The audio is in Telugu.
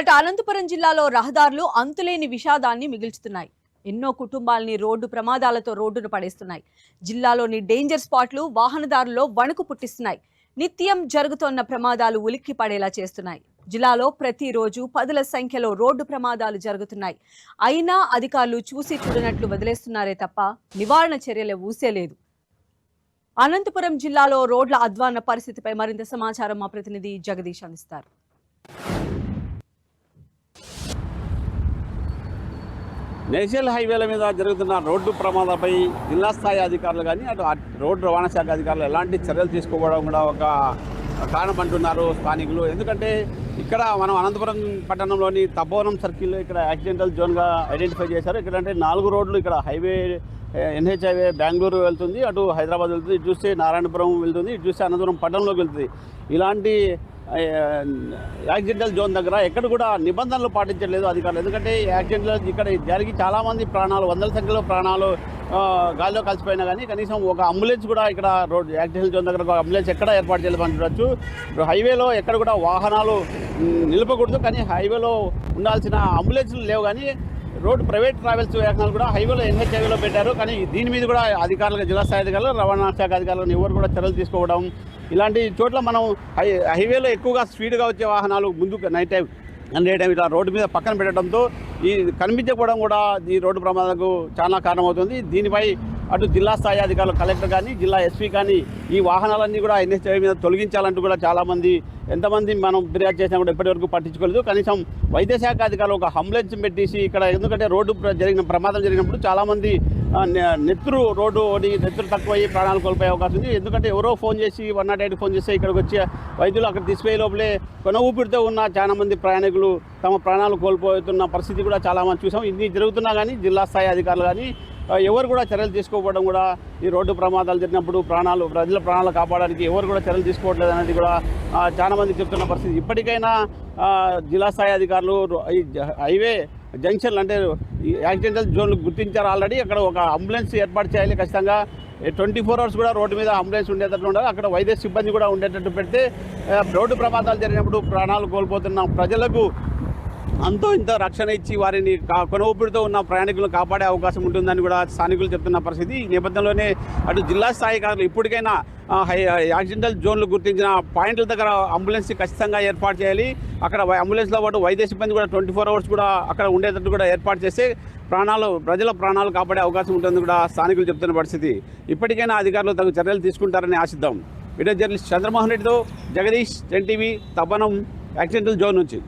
ఇక అనంతపురం జిల్లాలో రహదారులు అంతులేని విషాదాన్ని మిగుల్చుతున్నాయి. ఎన్నో కుటుంబాల్ని రోడ్డు ప్రమాదాలతో రోడ్డును పడేస్తున్నాయి. జిల్లాలోని డేంజర్ స్పాట్లు వాహనదారుల్లో వణుకు పుట్టిస్తున్నాయి. నిత్యం జరుగుతోన్న ప్రమాదాలు ఉలిక్కి పడేలా చేస్తున్నాయి. జిల్లాలో ప్రతిరోజు పదుల సంఖ్యలో రోడ్డు ప్రమాదాలు జరుగుతున్నాయి. అయినా అధికారులు చూసి చూడనట్లు వదిలేస్తున్నారే తప్ప నివారణ చర్యలు ఊసేలేదు అనంతపురం జిల్లాలో రోడ్ల అధ్వాన పరిస్థితిపై మరింత సమాచారం మా ప్రతినిధి జగదీష్ అందిస్తారు. నేషనల్ హైవేల మీద జరుగుతున్న రోడ్డు ప్రమాదాలపై జిల్లా స్థాయి అధికారులు కానీ అటు రోడ్డు రవాణా శాఖ అధికారులు ఎలాంటి చర్యలు తీసుకోవడం కూడా ఒక కారణం అంటున్నారు స్థానికులు. ఎందుకంటే ఇక్కడ మనం అనంతపురం పట్టణంలోని తపోవనం సర్కిల్ ఇక్కడ యాక్సిడెంటల్ జోన్గా ఐడెంటిఫై చేశారు. ఇక్కడ అంటే నాలుగు రోడ్లు ఇక్కడ హైవే ఎన్హెచ్ హైవే బెంగళూరు వెళ్తుంది అటు హైదరాబాద్ వెళ్తుంది ఇటు చూస్తే నారాయణపురం వెళ్తుంది ఇటు చూస్తే అనంతపురం పట్టణంలోకి వెళ్తుంది. ఇలాంటి యాక్సిడెంటల్ జోన్ దగ్గర ఎక్కడ కూడా నిబంధనలు పాటించలేదు అధికారులు. ఎందుకంటే యాక్సిడెంట్లు ఇక్కడ జరిగి చాలామంది ప్రాణాలు వందల సంఖ్యలో ప్రాణాలు గాల్లో గాలిలో కలిసిపోయినా కానీ కనీసం ఒక అంబులెన్స్ కూడా ఇక్కడ రోడ్ యాక్సిడెంట్ జోన్ దగ్గర ఒక అంబులెన్స్ ఎక్కడ ఏర్పాటు చేయాలని చూడొచ్చు. హైవేలో ఎక్కడ కూడా వాహనాలు నిలపకూడదు. కానీ హైవేలో ఉండాల్సిన అంబులెన్స్లు లేవు. కానీ రోడ్డు ప్రైవేట్ ట్రావెల్స్ వాహనాలు కూడా హైవేలో ఎన్హెచ్ హైవేలో పెట్టారు. కానీ దీని మీద కూడా అధికారులు జిల్లా స్థాయి అధికారులు రవాణా శాఖ అధికారులను ఎవరు కూడా చర్యలు తీసుకోవడం ఇలాంటి చోట్ల మనం హై హైవేలో ఎక్కువగా స్పీడ్గా వచ్చే వాహనాలు ముందుకు నైట్ టైం డే టైం ఇట్లా రోడ్డు మీద పక్కన పెట్టడంతో ఈ కనిపించకపోవడం కూడా ఈ రోడ్డు ప్రమాదాలకు చాలా కారణమవుతుంది. దీనిపై అటు జిల్లా స్థాయి అధికారులు కలెక్టర్ కానీ జిల్లా ఎస్పీ కానీ ఈ వాహనాలన్నీ కూడా ఎన్హెచ్ఐ మీద తొలగించాలంటూ కూడా చాలామంది ఎంతమంది మనం ఫిర్యాదు చేసినా కూడా ఇప్పటివరకు పట్టించుకోలేదు. కనీసం వైద్య శాఖ అధికారులు ఒక అంబులెన్స్ పెట్టేసి ఇక్కడ ఎందుకంటే రోడ్డు ప్ర- జరిగిన ప్రమాదం జరిగినప్పుడు చాలామంది నెత్తురు రోడ్డు ఒకటి నెత్తురు తక్కువయ్యి ప్రాణాలు కోల్పోయే అవకాశం ఉంది. ఎందుకంటే ఎవరో ఫోన్ చేసి వన్ నాట్ ఎయిట్ ఫోన్ చేస్తే ఇక్కడికి వచ్చి వైద్యులు అక్కడ తీసిపోయే లోపలే కొన ఊపిరితో ఉన్న చాలామంది ప్రయాణికులు తమ ప్రాణాలు కోల్పోతున్న పరిస్థితి కూడా చాలామంది చూసాం. ఇన్ని జరుగుతున్నా కానీ జిల్లా స్థాయి అధికారులు కానీ ఎవరు కూడా చర్యలు తీసుకోకపోవడం కూడా ఈ రోడ్డు ప్రమాదాలు జరిగినప్పుడు ప్రాణాలు ప్రజల ప్రాణాలు కాపాడడానికి ఎవరు కూడా చర్యలు తీసుకోవట్లేదు అనేది కూడా చాలామంది చెప్తున్న పరిస్థితి. ఇప్పటికైనా జిల్లా స్థాయి అధికారులు ఈ హైవే జంక్షన్లు అంటే ఈ యాక్సిడెంటల్ జోన్లు గుర్తించారు ఆల్రెడీ. అక్కడ ఒక అంబులెన్స్ ఏర్పాటు చేయాలి ఖచ్చితంగా. ట్వంటీ ఫోర్ అవర్స్ కూడా రోడ్డు మీద అంబులెన్స్ ఉండేటట్టు ఉండాలి అక్కడ వైద్య సిబ్బంది కూడా ఉండేటట్టు పెడితే రోడ్డు ప్రమాదాలు జరిగినప్పుడు ప్రాణాలు కోల్పోతున్న ప్రజలకు అంతో ఇంతో రక్షణ ఇచ్చి వారిని కా- ఉన్న ప్రయాణికులను కాపాడే అవకాశం ఉంటుందని కూడా స్థానికులు చెప్తున్న పరిస్థితి. ఈ నేపథ్యంలోనే అటు జిల్లా స్థాయి కాదు ఇప్పటికైనా యాక్సిడెంటల్ జోన్లు గుర్తించిన పాయింట్ల దగ్గర అంబులెన్స్ ఖచ్చితంగా ఏర్పాటు చేయాలి. అక్కడ అంబులెన్స్లో పాటు వైద్య సిబ్బంది కూడా ట్వంటీ ఫోర్ అవర్స్ కూడా అక్కడ ఉండేటట్టు కూడా ఏర్పాటు చేస్తే ప్రాణాలు ప్రజల ప్రాణాలు కాపాడే అవకాశం ఉంటుంది కూడా స్థానికులు చెప్తున్న పరిస్థితి. ఇప్పటికైనా అధికారులు తగు చర్యలు తీసుకుంటారని ఆశిద్దాం. వీడియో జర్నలిస్ట్ చంద్రమోహన్ రెడ్డితో జగదీష్ ఎన్టీవీ తపనం యాక్సిడెంటల్ జోన్ నుంచి.